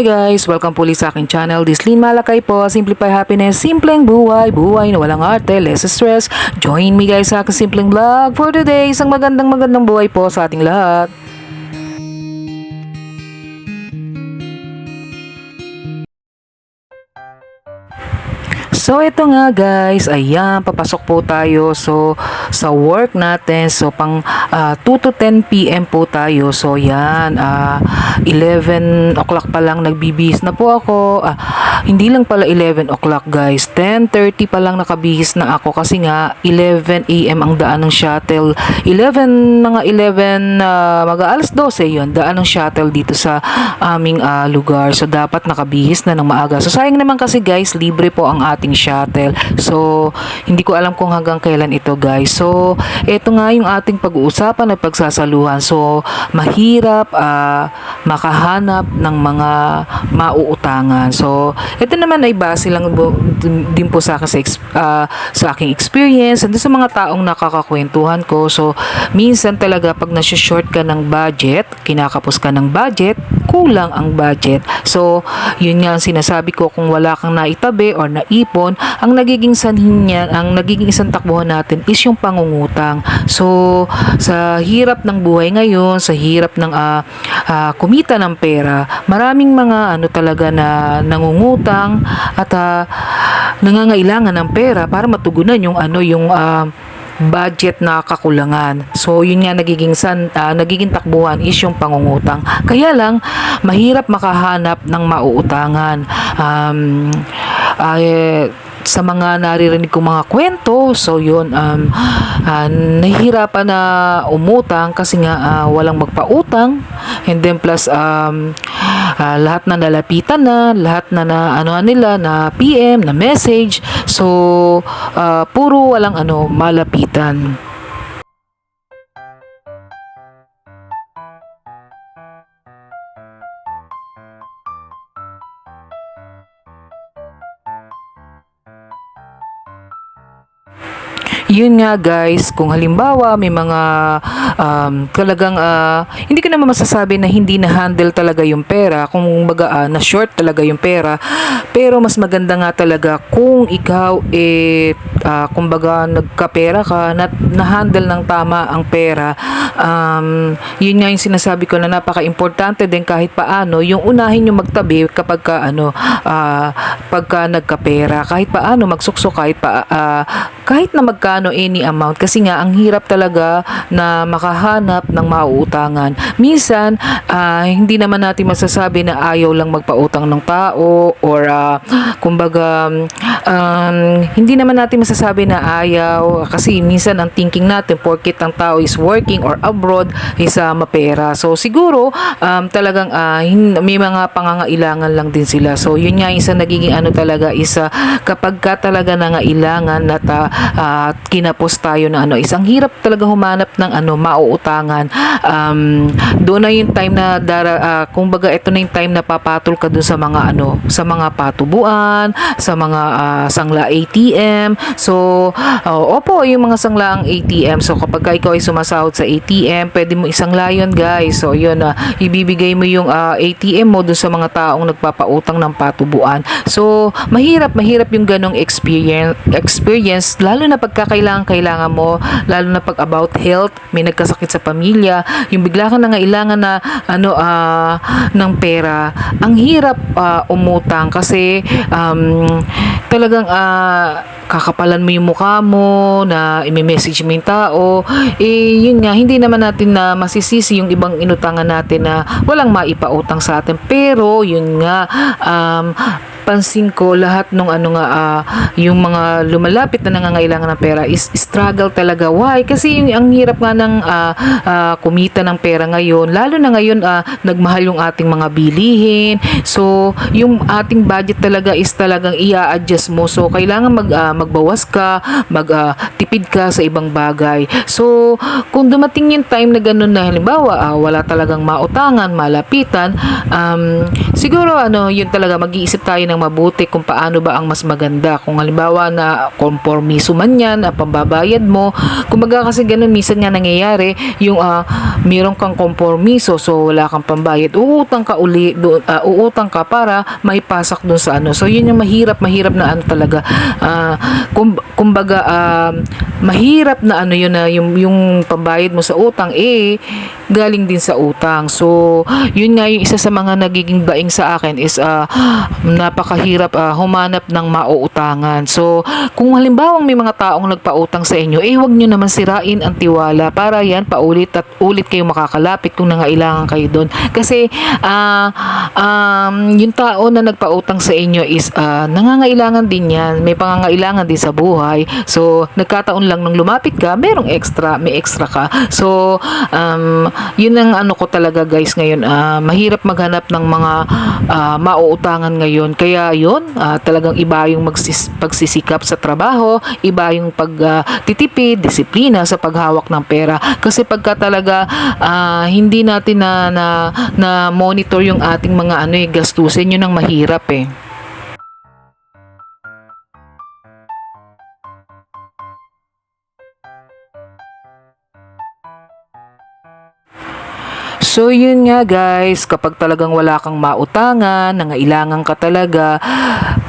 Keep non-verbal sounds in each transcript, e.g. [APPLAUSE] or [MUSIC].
Hi guys! Welcome po ulit sa aking channel. This Lynn Malakay po. Simplify Happiness. Simpleng buhay. Buhay na walang arte. Less stress. Join me guys sa aking simpleng vlog for today. Isang magandang magandang buhay po sa ating lahat. So ito nga guys, ayan, papasok po tayo. So sa work natin, so pang ah, 2 to 10 PM po tayo. So yan, ah, 11 o'clock pa lang nagbibihis na po ako. Ah, hindi lang pala 11 o'clock guys, 10.30 pa lang nakabihis na ako kasi nga 11 AM ang daan ng shuttle. 11, mga 11, uh, mag alas 12 yun, daan ng shuttle dito sa aming ah, lugar. So dapat nakabihis na ng maaga. So sayang naman kasi guys, libre po ang ating shuttle. So hindi ko alam kung hanggang kailan ito guys. So ito nga yung ating pag-uusapan at pagsasaluhan. So mahirap ah, makahanap ng mga mauutangan. So ito naman ay base lang po, din po sa akin sa, ah, sa aking experience and sa mga taong nakakakwentuhan ko. So minsan talaga pag nasi-short ka ng budget, kinakapos ka ng budget, kulang ang budget. So, yun nga ang sinasabi ko kung wala kang naitabi or naipon, ang nagiging sanhin niyan, ang nagiging isang takbuhan natin is yung pangungutang. So, sa hirap ng buhay ngayon, sa hirap ng ah, ah, kumita ng pera, maraming mga ano talaga na nangungutang at ah, nangangailangan ng pera para matugunan yung ano yung ah, budget na kakulangan. So yun nga nagiging san ah, nagiging takbuhan is yung pangungutang. Kaya lang mahirap makahanap ng mauutangan. Um ay, sa mga naririnig kong mga kwento, so yun, um, ah, nahihirapan na umutang kasi nga ah, walang magpautang. And then plus um, ah, lahat na nalapitan na, lahat na na ano nila na PM, na message, so ah, puro walang ano malapitan. Yun nga guys, kung halimbawa may mga um, talagang ah, hindi ko naman masasabi na hindi na handle talaga yung pera, kung baga ah, na short talaga yung pera, pero mas maganda nga talaga kung ikaw eh ah, kumbaga nagkapera ka, na, na-handle ng tama ang pera. Um, yun nga yung sinasabi ko na napaka-importante din kahit paano yung unahin yung magtabi kapag ka ano ah, pagka nagkapera kahit paano magsuksok kahit pa ah, kahit na magkano any amount kasi nga ang hirap talaga na makahanap ng mauutangan. Minsan ah, hindi naman natin masasabi na ayaw lang magpautang ng tao or ah, kumbaga um, hindi naman natin masasabi na ayaw kasi minsan ang thinking natin porkit ang tao is working or abroad is ah, mapera. So siguro um, talagang hin- may mga pangangailangan lang din sila. So yun nga isa nagiging ano talaga isa kapag ka talaga nangailangan at ah, ah, kinapos tayo na ano isang hirap talaga humanap ng ano mauutangan. Um, doon na yung time na dara, ah, kumbaga ito na yung time na papatol ka doon sa mga ano sa mga patubuan, sa mga ah, sangla ATM. So, oh, opo, yung mga sanglaang ATM. So, kapag ka ikaw ay sumasahod sa ATM, pwede mo isang layon, guys. So, yun, ah, ibibigay mo yung ah, ATM mo dun sa mga taong nagpapautang ng patubuan. So, mahirap, mahirap yung ganong experience, experience lalo na pagkakailangan kailangan mo, lalo na pag about health, may nagkasakit sa pamilya, yung bigla ka nangailangan na ano ah, ng pera. Ang hirap ah, umutang kasi um, talagang ah, kakapalan mo yung mukha mo na i-message mo yung tao eh yun nga hindi naman natin na masisisi yung ibang inutangan natin na walang maipautang sa atin pero yun nga um, pansin ko lahat nung ano nga ah, yung mga lumalapit na nangangailangan ng pera is struggle talaga. Why? Kasi yung ang hirap nga ng ah, ah, kumita ng pera ngayon lalo na ngayon ah, nagmahal yung ating mga bilihin. So yung ating budget talaga is talagang i-adjust mo. So kailangan mag ah, magbawas ka mag ah, tipid ka sa ibang bagay. So kung dumating yung time na ganun na halimbawa ah, wala talagang mautangan malapitan um, siguro ano yun talaga mag-iisip tayo ng mabuti kung paano ba ang mas maganda. Kung halimbawa na konformiso man yan, ah, pambabayad mo, kumbaga kasi ganun minsan nga nangyayari, yung ah, meron kang konformiso, so wala kang pambayad, uutang ka uli, doon, ah, uutang ka para may pasak doon sa ano. So yun yung mahirap, mahirap na ano talaga. Ah, kum, kumbaga, ah, mahirap na ano yun na yung, yung pambayad mo sa utang, eh, galing din sa utang. So, yun nga yung isa sa mga nagiging daing sa akin is ah, napakahirap ah, humanap ng mauutangan. So, kung halimbawa may mga taong nagpautang sa inyo, eh huwag nyo naman sirain ang tiwala para yan paulit at ulit kayo makakalapit kung nangailangan kayo doon. Kasi ah, um, yung tao na nagpautang sa inyo is ah, nangangailangan din yan. May pangangailangan din sa buhay. So, nagkataon lang nung lumapit ka, merong extra, may extra ka. So, um, yun ang ano ko talaga guys ngayon. ah, mahirap maghanap ng mga ah, mauutangan ngayon. Kaya yun, ah, talagang iba yung magsis- pagsisikap sa trabaho, iba yung pagtitipid, disiplina sa paghawak ng pera. Kasi pagka talaga ah, hindi natin na, na, na monitor yung ating mga ano eh, gastusin, yun ang mahirap eh. So yun nga guys, kapag talagang wala kang mautangan, nangailangan ka talaga,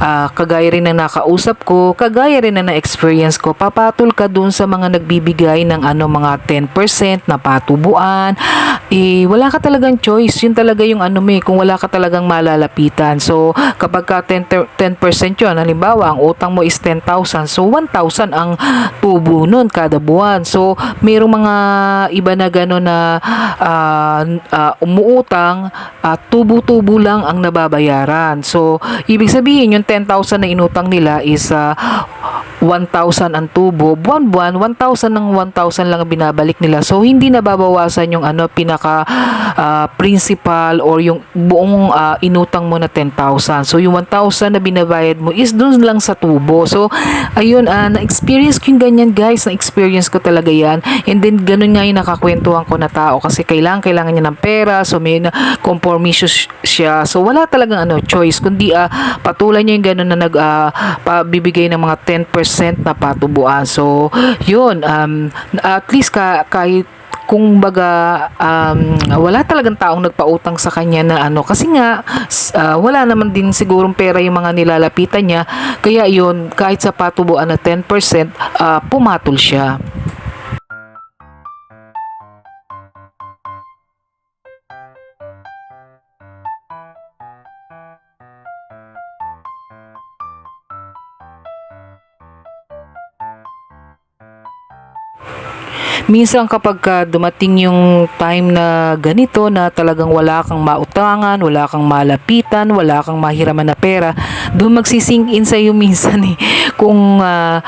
ah, kagaya rin na nakausap ko, kagaya rin na na-experience ko, papatol ka dun sa mga nagbibigay ng ano mga 10% na patubuan, eh wala ka talagang choice, yun talaga yung ano may, kung wala ka talagang malalapitan. So kapag ka 10, ter- 10% yun, halimbawa ang utang mo is 10,000, so 1,000 ang tubo nun kada buwan. So mayroong mga iba na gano'n na ah, ah, umuutang, ah, tubo-tubo lang ang nababayaran. So, ibig sabihin, yung 10,000 na inutang nila is ah, 1,000 ang tubo. Buwan-buwan, 1,000 ng 1,000 lang ang binabalik nila. So, hindi nababawasan yung ano, pinaka ah, principal or yung buong ah, inutang mo na 10,000. So, yung 1,000 na binabayad mo is dun lang sa tubo. So, ayun, ah, na-experience ko yung ganyan guys. Na-experience ko talaga yan. And then, ganun nga yung nakakwentuhan ko na tao kasi kailangan, kailangan niya ng pera. So, may na- compromise siya. So, wala talagang ano, choice. Kundi, ah, patuloy niya yung ganun na nag, ah, pabibigay ng mga 10% na patubuan. So, yun, um, at least ka, kahit kung baga um, wala talagang taong nagpautang sa kanya na ano kasi nga ah, wala naman din sigurong pera yung mga nilalapitan niya. Kaya yun kahit sa patubuan na 10% ah, pumatol siya minsan kapag ka dumating yung time na ganito na talagang wala kang mautangan, wala kang malapitan, wala kang mahiraman na pera, doon magsising in sa iyo [LAUGHS] minsan eh. Kung ah,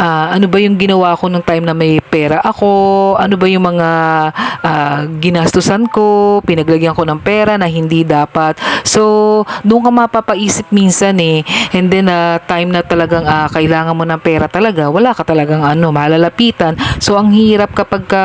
ah, ano ba yung ginawa ko nung time na may pera ako, ano ba yung mga ah, ginastusan ko, pinaglagyan ko ng pera na hindi dapat. So, doon ka mapapaisip minsan eh. And then, ah, time na talagang ah, kailangan mo ng pera talaga, wala ka talagang ano, malalapitan. So, ang hirap kapag ka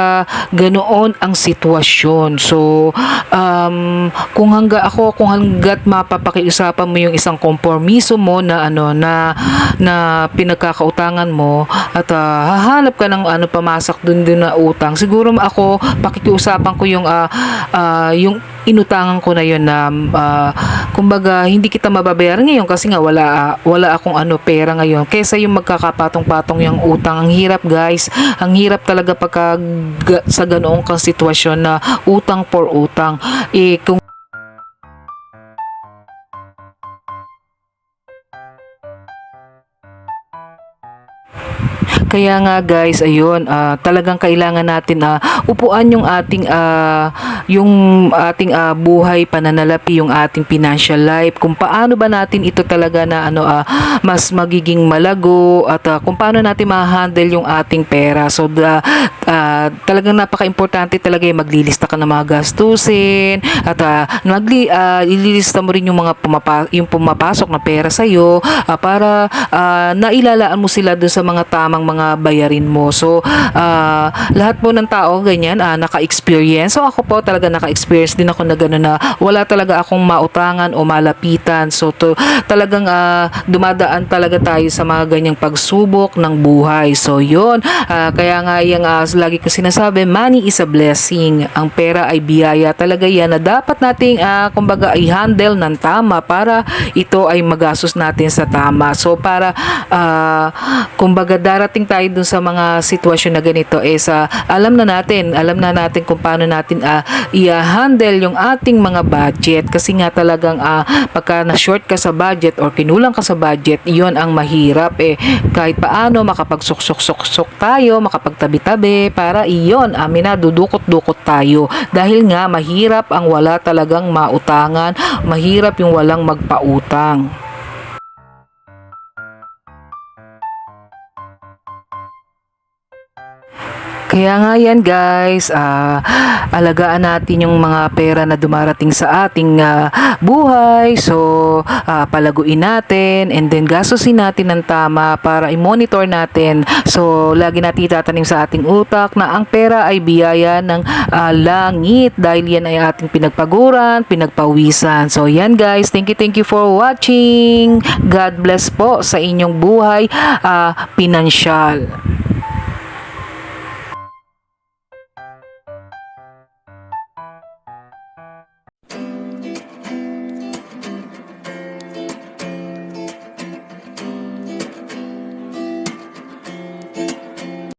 ganoon ang sitwasyon. So, um, kung hangga ako, kung hanggat mapapakiusapan mo yung isang kompromiso mo na ano, na, na pinagkakautangan mo at ah, hahanap ka ng ano, pamasak dun dun na utang. Siguro ako, pakikiusapan ko yung, ah, ah, yung inutangan ko na yun na ah, kumbaga hindi kita mababayaran ngayon kasi nga wala wala akong ano pera ngayon. Kaysa yung magkakapatong-patong yung utang. Ang hirap guys. Ang hirap talaga pagka sa ganoong sitwasyon na utang for utang. Eh kung Kaya nga guys, ayun, ah, talagang kailangan natin na upuan yung ating ah, yung ating ah, buhay pananalapi, yung ating financial life. Kung paano ba natin ito talaga na ano ah, mas magiging malago at ah, kung paano natin ma-handle yung ating pera. So da, ah, talagang napaka-importante talaga yung maglilista ka ng mga gastusin at ah, magli ah, ililista mo rin yung mga pumapa, yung pumapasok na pera sa iyo para ah, nailalaan mo sila doon sa mga tamang mga mga bayarin mo. So, ah, lahat po ng tao ganyan ah, naka-experience. So, ako po talaga naka-experience din ako na gano'n na wala talaga akong mautangan o malapitan. So, to, talagang ah, dumadaan talaga tayo sa mga ganyang pagsubok ng buhay. So, yun. Ah, kaya nga yung ah, lagi ko sinasabi, money is a blessing. Ang pera ay biyaya talaga yan na dapat nating ah, kumbaga i-handle ng tama para ito ay magastos natin sa tama. So, para ah, kumbaga darating tayo dun sa mga sitwasyon na ganito eh sa alam na natin, alam na natin kung paano natin ah, i-handle yung ating mga budget. Kasi nga talagang ah, pagka na-short ka sa budget or kinulang ka sa budget, iyon ang mahirap eh. Kahit paano makapagsuksok-suksok tayo, makapagtabi-tabi para iyon, amin na dudukot-dukot tayo. Dahil nga mahirap ang wala talagang mautangan, mahirap yung walang magpautang. Kaya nga yan guys, ah, alagaan natin yung mga pera na dumarating sa ating ah, buhay. So, ah, palaguin natin and then gastusin natin ng tama para i-monitor natin. So, lagi natin itatanim sa ating utak na ang pera ay biyaya ng ah, langit dahil yan ay ating pinagpaguran, pinagpawisan. So, yan guys, thank you, thank you for watching. God bless po sa inyong buhay ah, pinansyal.